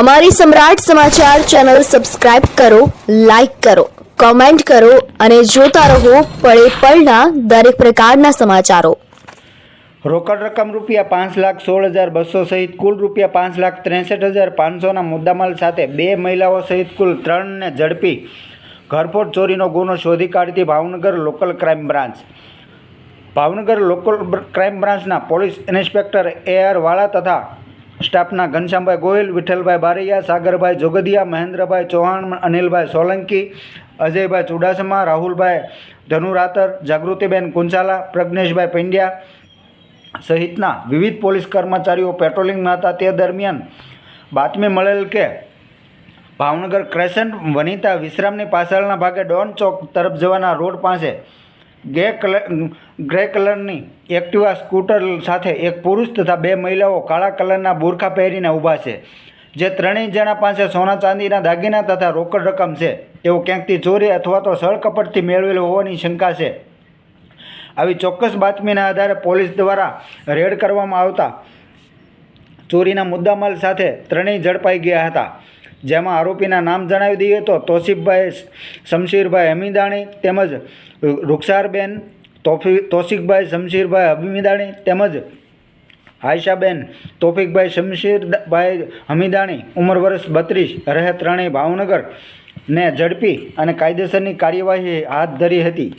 અમારી સમ્રાટ સમાચાર channel subscribe કરો, લાઇક કરો, કોમેન્ટ કરો અને જોતા રહો પળે પળના દરેક પ્રકારના સમાચારો. રોકડ રકમ રૂપિયા પાંચ લાખ સોળ હજાર બસો સહિત કુલ રૂપિયા પાંચ લાખ ત્રેસઠ હજાર પાંચસોના મુદ્દામાલ સાથે બે મહિલાઓ સહિત કુલ ત્રણને ઝડપી ઘરફોડ ચોરીનો ગુનો શોધી કાઢતી Bhavnagar local crime branch. Bhavnagar local crime બ્રાન્ચના police inspector A R Vala તથા સ્ટાફના ઘનશ્યામભાઈ ગોયલ, વિઠ્ઠલભાઈ બારૈયા, સાગરભાઈ જોગદિયા, મહેન્દ્રભાઈ ચૌહાણ, અનિલભાઈ સોલંકી, અજયભાઈ ચુડાસમા, રાહુલભાઈ ધનુરાતર, જાગૃતિબેન કુંચાલા, પ્રજ્ઞેશભાઈ પંડ્યા સહિતના વિવિધ પોલીસ કર્મચારીઓ પેટ્રોલિંગમાં હતા તે દરમિયાન બાતમી મળેલ કે ભાવનગર ક્રેસન્ટ વનિતા વિશ્રામની પાછળના ભાગે ડોન ચોક તરફ જવાના રોડ પાસે ગે કલર ગ્રે કલરની એક્ટિવા સ્કૂટર સાથે એક પુરુષ તથા બે મહિલાઓ કાળા કલરના બુરખા પહેરીને ઊભા છે. જે ત્રણેય જણા પાસે સોના ચાંદીના દાગીના તથા રોકડ રકમ છે. એવું ક્યાંકથી ચોરી અથવા તો સળકપટથી મેળવેલ હોવાની શંકા છે. આવી ચોક્કસ બાતમીના આધારે પોલીસ દ્વારા રેડ કરવામાં આવતા ચોરીના મુદ્દામાલ સાથે ત્રણેય ઝડપાઈ ગયા હતા. જેમાં આરોપીના નામ જણાવી દઈએ તો તોસીફભાઈ શમશીરભાઈ હમીદાણી તેમજ રૂક્ષારબેન તોફી તોસિકભાઈ શમશીરભાઈ હમીદાણી તેમજ આયશાબેન તોફિકભાઈ શમશીરભાઈ હમીદાણી ઉંમર વર્ષ બત્રીસ રહે ત્રણેય ભાવનગર ને ઝડપી અને કાયદેસરની કાર્યવાહી હાથ ધરી હતી.